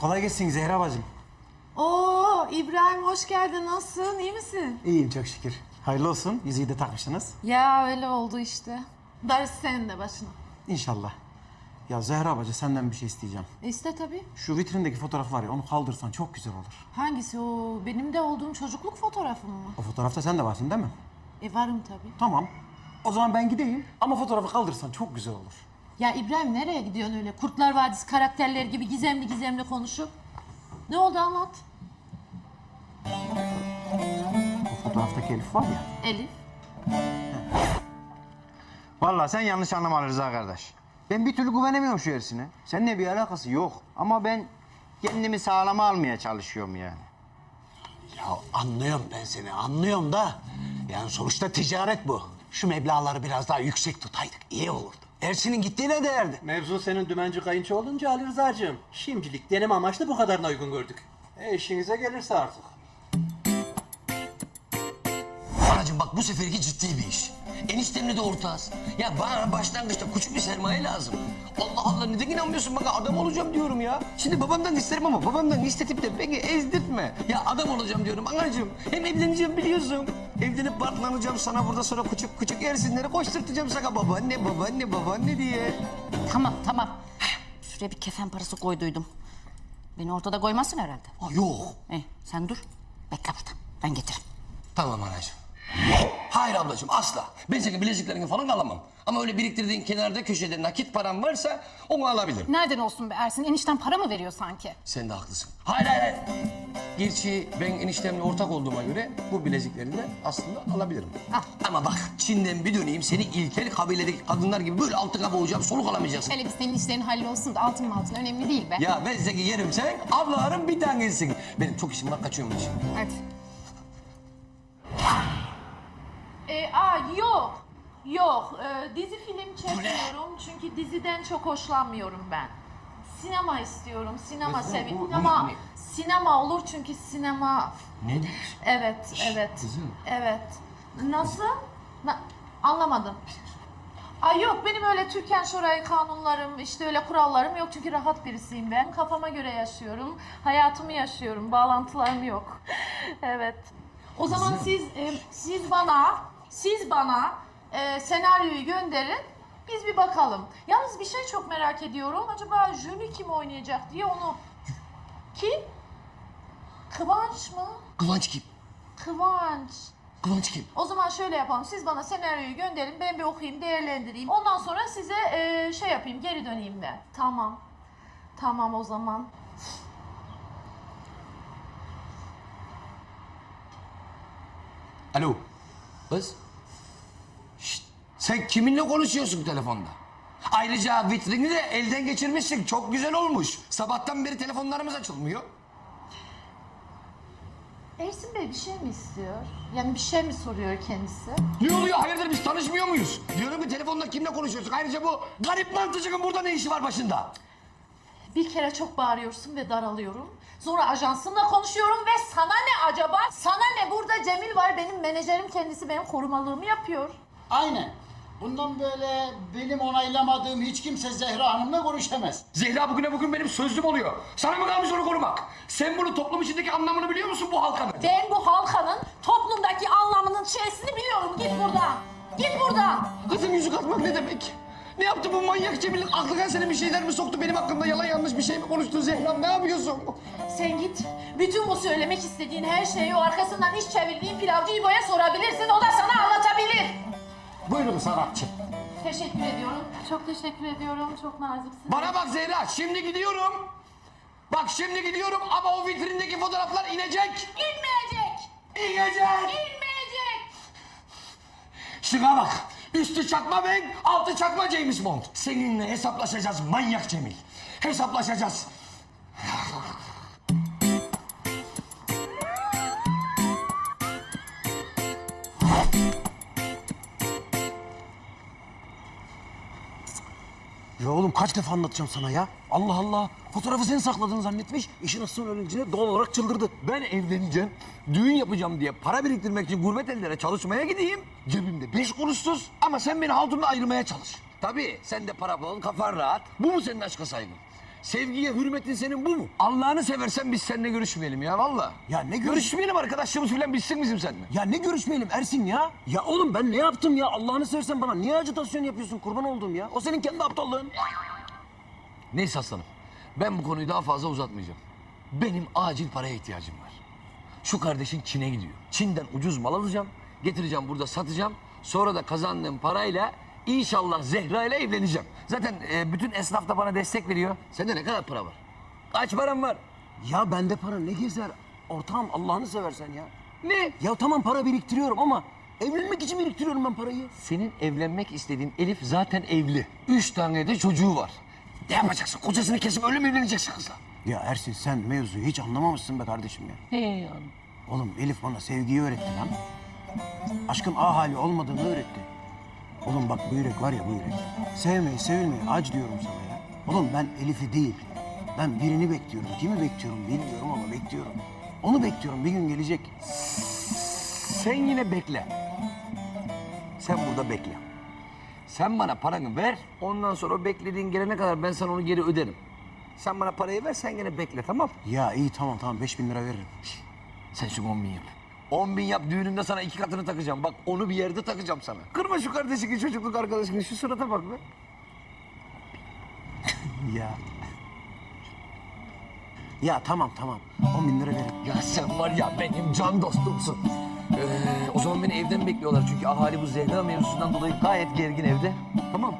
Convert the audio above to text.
Kolay gelsin Zehra bacım. Oo İbrahim hoş geldin. Nasılsın? İyi misin? İyiyim çok şükür. Hayırlı olsun. Yüzüğü de takmışsınız. Ya öyle oldu işte. Darısı senin de başına. İnşallah. Ya Zehra bacı senden bir şey isteyeceğim. İste tabii. Şu vitrindeki fotoğraf var ya onu kaldırsan çok güzel olur. Hangisi o? Benim de olduğum çocukluk fotoğrafım mı? O fotoğrafta sen de varsın değil mi? E varım tabii. Tamam. O zaman ben gideyim ama fotoğrafı kaldırsan çok güzel olur. Ya İbrahim nereye gidiyorsun öyle? Kurtlar Vadisi karakterleri gibi gizemli gizemli konuşup. Ne oldu anlat. O fotoğraftaki Elif var ya. Elif. Vallahi sen yanlış anlama Rıza kardeş. Ben bir türlü güvenemiyorum şu erisine. Seninle bir alakası yok. Ama ben kendimi sağlama almaya çalışıyorum yani. Ya anlıyorum ben seni, anlıyorum da. Yani sonuçta ticaret bu. Şu meblağları biraz daha yüksek tutaydık, iyi olurdu. Ersin'in gittiğine değerdi. Mevzu senin dümenci kayınço olunca Ali Rıza'cığım. Şimdilik deneme amaçlı bu kadarına uygun gördük. E işinize gelirse artık. Anacığım bak bu seferki ciddi bir iş. Eniştemle de ortağız. Ya bana başlangıçta küçük bir sermaye lazım. Allah Allah neden inanmıyorsun bana adam olacağım diyorum ya. Şimdi babamdan isterim ama babamdan istetip de beni ezdirtme. Ya adam olacağım diyorum anacığım. Hem evleneceğim biliyorsun. Evlenip partlanacağım sana burada sonra küçük küçük ersinleri koşturtacağım sana babaanne babaanne babaanne diye. Tamam tamam. Şuraya bir kefen parası koyduydum. Beni ortada koymazsın herhalde. Aa, yok. Eh, sen dur. Bekle burada. Ben getiririm. Tamam anacığım. Hayır ablacığım asla. Ben senin bileziklerini falan alamam. Ama öyle biriktirdiğin kenarda köşede nakit param varsa onu alabilirim. Nereden olsun be Ersin? Enişten para mı veriyor sanki? Sen de haklısın. Hayır hayır hayır. Gerçi ben eniştemle ortak olduğuma göre bu bilezikleri de aslında alabilirim. Ama bak Çin'den bir döneyim seni ilkel kabiledeki kadınlar gibi böyle altına boğacağım soluk alamayacaksın. Hele bir senin işlerin hallolsun da altın mı altın önemli değil be. Ya ben Zeki yerim sen ablalarım bir tanesisin. Benim çok işim var kaçıyorum ben şimdi. Hadi. Yok. E, dizi film çekmiyorum çünkü diziden çok hoşlanmıyorum ben. Sinema istiyorum. Sinema seviyorum. bu- Sinema, ne- sinema olur çünkü sinema... Ne diyorsun? Evet, evet. kızım. Evet. Nasıl? Na- anlamadım. Ay yok benim öyle Türkan Şoray kanunlarım, işte öyle kurallarım yok çünkü rahat birisiyim ben. Kafama göre yaşıyorum, hayatımı yaşıyorum, bağlantılarım yok. evet. O zaman siz e, siz bana, siz bana e, senaryoyu gönderin. Biz bir bakalım. Yalnız bir şey çok merak ediyorum. Acaba Jüri kim oynayacak diye onu... Kim? Kıvanç mı? Kıvanç kim? Kıvanç. Kıvanç kim? O zaman şöyle yapalım. Siz bana senaryoyu gönderin. Ben bir okuyayım, değerlendireyim. Ondan sonra size e, şey yapayım, geri döneyim ben. Tamam. Tamam o zaman. Alo. Kız. Sen kiminle konuşuyorsun telefonda? Ayrıca vitrini de elden geçirmişsin. Çok güzel olmuş. Sabahtan beri telefonlarımız açılmıyor. Ersin Bey bir şey mi istiyor? Yani bir şey mi soruyor kendisi? Ne oluyor? Hayırdır biz tanışmıyor muyuz? Diyorum ki telefonda kimle konuşuyorsun? Ayrıca bu garip mantıcının burada ne işi var başında? Bir kere çok bağırıyorsun ve daralıyorum. Sonra ajansımla konuşuyorum ve sana ne acaba? Sana ne? Burada Cemil var. Benim menajerim kendisi benim korumalığımı yapıyor. Aynen. Bundan böyle benim onaylamadığım hiç kimse Zehra Hanım'la görüşemez. Zehra bugüne bugün benim sözlüm oluyor. Sana mı kalmış onu korumak? Sen bunu toplum içindeki anlamını biliyor musun bu halkanın? Ben bu halkanın toplumdaki anlamının şeysini biliyorum. Git buradan. Git buradan. Kızım yüzük atmak ne demek? Ne yaptı bu manyak Cemil? Aklına senin bir şeyler mi soktu? Benim hakkımda yalan yanlış bir şey mi konuştu Zehra? Ne yapıyorsun? Sen git. Bütün bu söylemek istediğin her şeyi o arkasından iş çevirdiğin pilavcı İbo'ya sorabilirsin. O da sana anlatabilir. Buyurun sanatçı. Teşekkür ediyorum. Çok teşekkür ediyorum. Çok naziksin. Bana bak Zehra, şimdi gidiyorum. Bak şimdi gidiyorum ama o vitrindeki fotoğraflar inecek. İnmeyecek. İnecek. İnmeyecek. Şuna bak. Üstü çakma ben, altı çakma James Bond. Seninle hesaplaşacağız manyak Cemil. Hesaplaşacağız. Ya oğlum kaç defa anlatacağım sana ya? Allah Allah. Fotoğrafı sen sakladığını zannetmiş. İşin asıl ölünce doğal olarak çıldırdı. Ben evleneceğim, düğün yapacağım diye para biriktirmek için gurbet ellere çalışmaya gideyim. Cebimde beş kuruşsuz ama sen beni haltımla ayırmaya çalış. Tabii sen de para bol, kafan rahat. Bu mu senin aşka saygın? Sevgiye, hürmetin senin bu mu? Allah'ını seversen biz seninle görüşmeyelim ya valla. Ya ne görüş- Görüşmeyelim arkadaşlığımız falan bitsin bizim seninle. Ya ne görüşmeyelim Ersin ya? Ya oğlum ben ne yaptım ya? Allah'ını seversen bana niye acitasyon yapıyorsun? Kurban olduğum ya. O senin kendi aptallığın. Neyse aslanım. Ben bu konuyu daha fazla uzatmayacağım. Benim acil paraya ihtiyacım var. Şu kardeşin Çin'e gidiyor. Çin'den ucuz mal alacağım. Getireceğim burada satacağım. Sonra da kazandığım parayla inşallah Zehra ile evleneceğim. Zaten e, bütün esnaf da bana destek veriyor. Sende ne kadar para var? Kaç param var? Ya bende para ne gezer? Ortağım Allah'ını seversen ya. Ne? Ya tamam para biriktiriyorum ama evlenmek için biriktiriyorum ben parayı. Senin evlenmek istediğin Elif zaten evli. Üç tane de çocuğu var. Ne yapacaksın? Kocasını kesip öyle mi evleneceksin kızla? Ya Ersin sen mevzuyu hiç anlamamışsın be kardeşim ya. He. Oğlum Elif bana sevgiyi öğretti lan. Aşkın A hali olmadığını öğretti. Oğlum bak bu yürek var ya bu yürek. Sevmeyi, sevilmeyi aç diyorum sana ya. Oğlum ben Elif'i değil. Ben birini bekliyorum. Kimi bekliyorum bilmiyorum ama bekliyorum. Onu bekliyorum. Bir gün gelecek. Sen yine bekle. Sen burada bekle. Sen bana paranı ver. Ondan sonra o beklediğin gelene kadar ben sana onu geri öderim. Sen bana parayı ver, sen gene bekle tamam Ya iyi tamam tamam 5000 lira veririm. Sen şu 10 bin yap. 10 bin yap, düğününde sana iki katını takacağım. Bak onu bir yerde takacağım sana. Kırma şu kardeşini, çocukluk arkadaşını. Şu surata bak be. Ya. Ya tamam tamam. 10 bin lira veririm. Ya sen var ya benim can dostumsun. Ee, o zaman beni evden bekliyorlar çünkü ahali bu Zehra mevzusundan dolayı gayet gergin evde. Tamam.